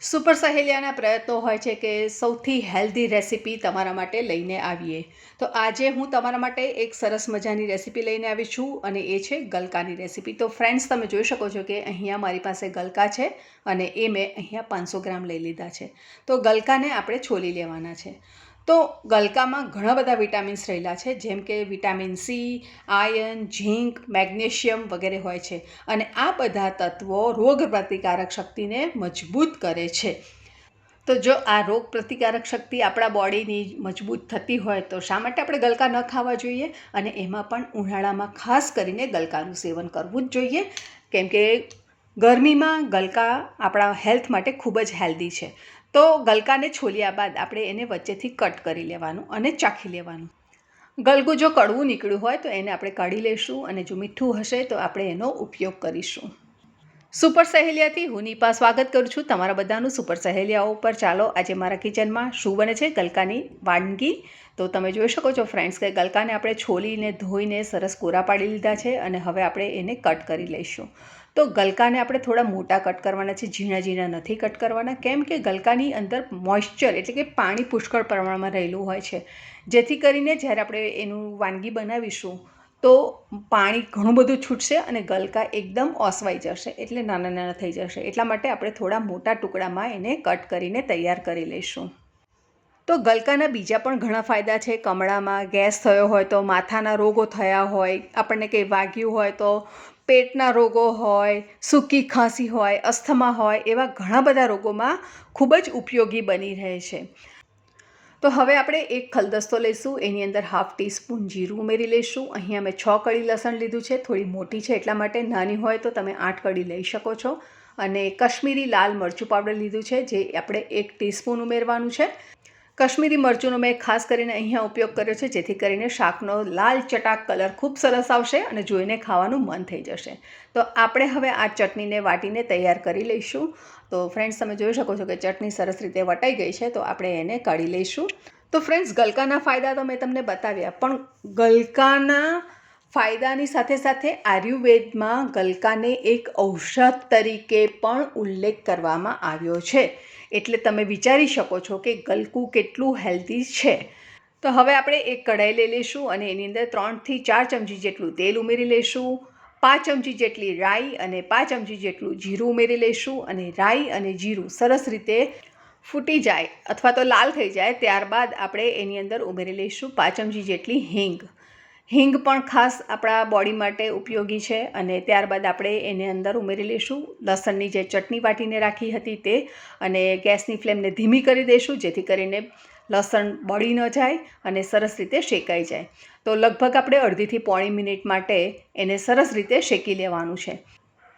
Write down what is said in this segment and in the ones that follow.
Super સહેલિયાના પ્રયત્નો હોય છે કે સૌથી હેલ્ધી રેસીપી તમારા માટે લઈને આવીએ. તો આજે હું તમારા માટે એક સરસ મજાની રેસીપી લઈને આવી છું અને એ છે ગલકાની રેસીપી. તો ફ્રેન્ડ્સ, તમે જોઈ શકો છો કે અહીંયા મારી પાસે ગલકા છે અને એ મેં અહીંયા પાંચસો ગ્રામ લઈ લીધા છે. તો ગલકાને આપણે છોલી લેવાના છે. તો ગલકામાં ઘણા બધા વિટામિન્સ રહેલા છે, જેમ કે vitamin C iron zinc, magnesium વગેરે હોય છે. અને આ બધા તત્વો રોગ પ્રતિકારક શક્તિને મજબૂત કરે છે. તો જો આ રોગ પ્રતિકારક શક્તિ આપણા બોડીની મજબૂત થતી હોય તો શા માટે આપણે ગલકા ન ખાવા જોઈએ? અને એમાં પણ ઉનાળામાં ખાસ કરીને ગલકાનું સેવન કરવું જ જોઈએ. કેમ કે ગરમીમાં ગલકા આપણા હેલ્થ માટે ખૂબ જ હેલ્ધી છે. તો ગલકાને છોલ્યા બાદ આપણે એને વચ્ચેથી કટ કરી લેવાનું અને ચાખી લેવાનું. ગલકું જો કડવું નીકળ્યું હોય તો એને આપણે કાઢી લઈશું અને જો મીઠું હશે તો આપણે એનો ઉપયોગ કરીશું. સુપર સહેલિયાથી હું નીપા સ્વાગત કરું છું તમારા બધાનું સુપર સહેલિયાઓ પર. ચાલો, આજે મારા કિચનમાં શું બને છે? ગલકાની વાનગી. તો તમે જોઈ શકો છો ફ્રેન્ડ્સ કે ગલકાને આપણે છોલીને, ધોઈને સરસ કોરા પાડી લીધા છે અને હવે આપણે એને કટ કરી લઈશું. તો ગલકાને આપણે થોડા મોટા કટ કરવાના છે, ઝીણા ઝીણા નથી કટ કરવાના. કેમ કે ગલકાની અંદર મોઇશ્ચર એટલે કે પાણી પુષ્કળ પ્રમાણમાં રહેલું હોય છે. જેથી કરીને જ્યારે આપણે એનું વાનગી બનાવીશું તો પાણી ઘણું બધું છૂટશે અને ગલકા એકદમ ઓસવાઈ જશે, એટલે નાના નાના થઈ જશે. એટલા માટે આપણે થોડા મોટા ટુકડામાં એને કટ કરીને તૈયાર કરી લઈશું. તો ગલકાના બીજા પણ ઘણા ફાયદા છે. કમળામાં ગેસ થયો હોય તો માથાના રોગો થયા હોય, આપણને કંઈ વાગ્યું હોય તો પેટના રોગો હોય, સૂકી ખાંસી હોય, અસ્થમા હોય, એવા ઘણા બધા રોગોમાં ખૂબ જ ઉપયોગી બની રહે છે. તો હવે આપણે એક ખલદસ્તો લઈશું. એની અંદર હાફ ટીસ્પૂન જીરું ઉમેરી લઈશું. અહીંયા મેં છ કળી લસણ લીધું છે. થોડી મોટી છે એટલા માટે નાની હોય તો તમે આઠ કળી લઈ શકો છો. અને કશ્મીરી લાલ મરચું પાવડર લીધું છે, જે આપણે એક ટીસ્પૂન ઉમેરવાનું છે. કશ્મીરી મરચુંનો મેં ખાસ કરીને અહીંયા ઉપયોગ કર્યો છે, જેથી કરીને શાકનો લાલ ચટાક કલર ખૂબ સરસ આવશે અને જોઈને ખાવાનું મન થઈ જશે. તો આપણે હવે આ ચટણીને વાટીને તૈયાર કરી લઈશું. તો ફ્રેન્ડ્સ તમે જોઈ શકો છો કે ચટણી સરસ રીતે વટાઈ ગઈ છે, તો આપણે એને કાઢી લઈશું. તો ફ્રેન્ડ્સ ગલકાના ફાયદા તો મેં તમને બતાવ્યા, પણ ગલકાના ફાયદાની સાથે સાથે આયુર્વેદમાં ગલકાને એક ઔષધ તરીકે પણ ઉલ્લેખ કરવામાં આવ્યો છે. એટલે તમે વિચારી શકો છો કે ગલકું કેટલું હેલ્ધી છે. તો હવે આપણે એક કઢાઈ લઈ લઈશું અને એની અંદર ત્રણથી ચાર ચમચી જેટલું તેલ ઉમેરી લઈશું, પાંચ ચમચી જેટલી રાઈ અને પાંચ ચમચી જેટલું જીરું ઉમેરી લઈશું અને રાઈ અને જીરું સરસ રીતે ફૂટી જાય અથવા તો લાલ થઈ જાય ત્યારબાદ આપણે એની અંદર ઉમેરી લઈશું પાંચ ચમચી જેટલી હિંગ. હિંગ પણ ખાસ આપણા બોડી માટે ઉપયોગી છે અને ત્યારબાદ આપણે એને અંદર ઉમેરી લઈશું. લસણની જે ચટણી વાટીને રાખી હતી તે અને ગેસની ફ્લેમને ધીમી કરી દઈશું, જેથી કરીને લસણ બળી ન જાય અને સરસ રીતે શેકાઈ જાય. તો લગભગ આપણે અડધીથી પોણી મિનિટ માટે એને સરસ રીતે શેકી લેવાનું છે.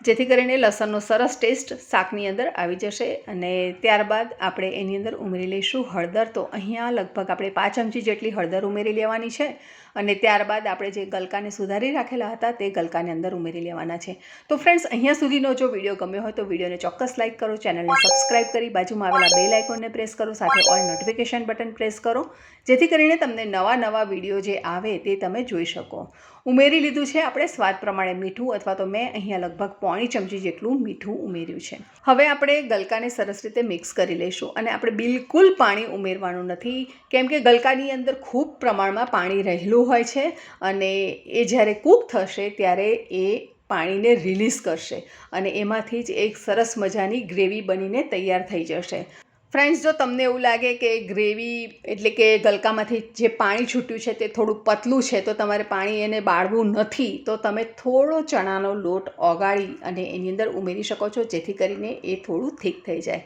જેથી કરીને લસણનો સરસ ટેસ્ટ શાકની અંદર આવી જશે અને ત્યારબાદ આપણે એની અંદર ઉમેરી લઈશું હળદર. તો અહીંયા લગભગ આપણે પાંચ ચમચી જેટલી હળદર ઉમેરી લેવાની છે. અને ત્યારબાદ આપણે જે ગલકાને સુધારી રાખેલા હતા તે ગલકાને અંદર ઉમેરી લેવાના છે. તો ફ્રેન્ડ્સ અહીંયા સુધીનો જો વીડિયો ગમ્યો હોય તો વિડીયોને ચોક્કસ લાઇક કરો ચેનલને સબસ્ક્રાઇબ કરી બાજુમાં આવેલા બે આઇકોનને પ્રેસ કરો, સાથે ઓલ નોટિફિકેશન બટન પ્રેસ કરો, જેથી કરીને તમને નવા નવા વીડિયો જે આવે તે તમે જોઈ શકો. ઉમેરી લીધું છે આપણે સ્વાદ પ્રમાણે મીઠું અથવા તો મેં અહીંયા લગભગ પોણી ચમચી જેટલું મીઠું ઉમેર્યું છે. હવે આપણે ગલકાને સરસ રીતે મિક્સ કરી લઈશું અને આપણે બિલકુલ પાણી ઉમેરવાનું નથી, કેમ કે ગલકાની અંદર ખૂબ પ્રમાણમાં પાણી રહેલું ઠંડુ હોય છે અને એ જ્યારે કૂક થશે ત્યારે એ પાણીને રિલીઝ કરશે અને એમાંથી જ એક સરસ મજાની ગ્રેવી બનીને તૈયાર થઈ જશે. ફ્રેન્ડ્સ જો તમને એવું લાગે કે ગ્રેવી એટલે કે ગલકામાંથી જે પાણી છૂટ્યું છે તે થોડું પતલું છે તો તમારે પાણી એને બાળવું નથી, તો તમે થોડો ચણાનો લોટ ઓગાળી અને એની અંદર ઉમેરી શકો છો જેથી કરીને એ થોડું થીક થઈ જાય.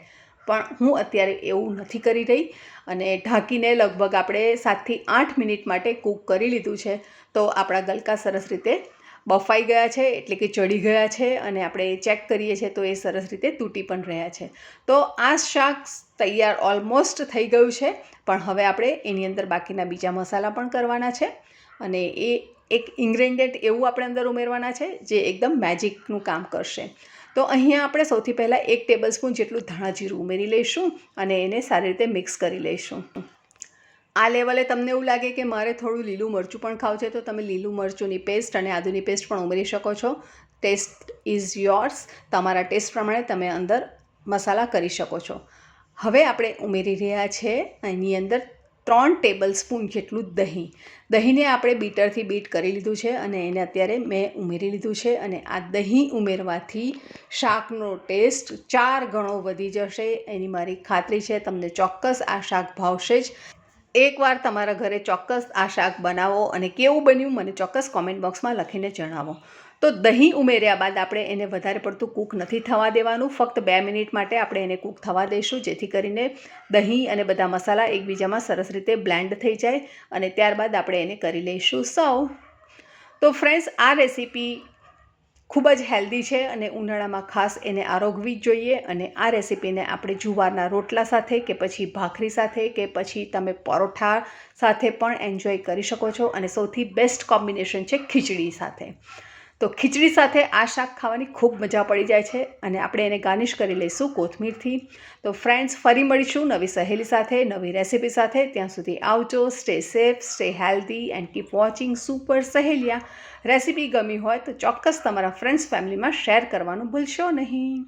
પણ હું અત્યારે એવું નથી કરી રહી અને ઢાંકીને લગભગ આપણે સાતથી આઠ મિનિટ માટે કૂક કરી લીધું છે. તો આપણા ગલકા સરસ રીતે બફાઈ ગયા છે, એટલે કે ચડી ગયા છે અને આપણે ચેક કરીએ છીએ તો એ સરસ રીતે તૂટી પણ રહ્યા છે. તો આ શાક તૈયાર ઓલમોસ્ટ થઈ ગયું છે, પણ હવે આપણે એની અંદર બાકીના બીજા મસાલા પણ કરવાના છે અને એ એક ઇન્ગ્રેડિયન્ટ એવું આપણે અંદર ઉમેરવાના છે, જે એકદમ મેજિકનું કામ કરશે. તો અહીંયા આપણે સૌથી પહેલાં એક ટેબલ સ્પૂન જેટલું ધાણા જીરું ઉમેરી લઈશું અને એને સારી રીતે મિક્સ કરી લઈશું. આ લેવલે તમને એવું લાગે કે મારે થોડું લીલું મરચું પણ ખાવું છે, તો તમે લીલું મરચુંની પેસ્ટ અને આદુની પેસ્ટ પણ ઉમેરી શકો છો. ટેસ્ટ ઇઝ યોર્સ તમારા ટેસ્ટ પ્રમાણે તમે અંદર મસાલા કરી શકો છો. હવે આપણે ઉમેરી રહ્યા છે, એની અંદર ત્રણ ટેબલ સ્પૂન જેટલું દહીં. દહીંને આપણે બીટરથી બીટ કરી લીધું છે અને એને અત્યારે મેં ઉમેરી લીધું છે અને આ દહીં ઉમેરવાથી શાકનો ટેસ્ટ ચાર ગણો વધી જશે. એની મારી ખાતરી છે, તમને ચોક્કસ આ શાક ભાવશે જ. એકવાર તમારા ઘરે ચોક્કસ આ શાક બનાવો અને કેવું બન્યું મને ચોક્કસ કોમેન્ટ બોક્સમાં લખીને જણાવો. તો દહીં ઉમેર્યા બાદ આપણે એને વધારે પડતું કૂક નથી થવા દેવાનું. ફક્ત બે મિનિટ માટે આપણે એને કૂક થવા દઈશું, જેથી કરીને દહીં અને બધા મસાલા એકબીજામાં સરસ રીતે બ્લેન્ડ થઈ જાય અને ત્યારબાદ આપણે એને કરી લઈશું સૌ. તો ફ્રેન્ડ્સ, આ રેસીપી ખૂબ જ હેલ્ધી છે અને ઉનાળામાં ખાસ એને આરોગવી જ જોઈએ અને આ રેસીપીને આપણે જુવારના રોટલા સાથે કે પછી ભાખરી સાથે કે પછી તમે પરોઠા સાથે પણ એન્જોય કરી શકો છો અને સૌથી બેસ્ટ કોમ્બિનેશન છે ખીચડી સાથે. તો ખીચડી સાથે આ શાક ખાવાની ખૂબ મજા પડી જાય છે અને આપણે એને ગાર્નિશ કરી લઈશું કોથમીરથી. તો ફ્રેન્ડ્સ ફરી મળીશું નવી સહેલી સાથે, નવી રેસીપી સાથે. ત્યાં સુધી આવજો stay safe stay healthy and keep watching super Saheliya. Recipe ગમી હોય તો ચોક્કસ તમારા ફ્રેન્ડ્સ ફેમિલીમાં શેર કરવાનું ભૂલશો નહીં.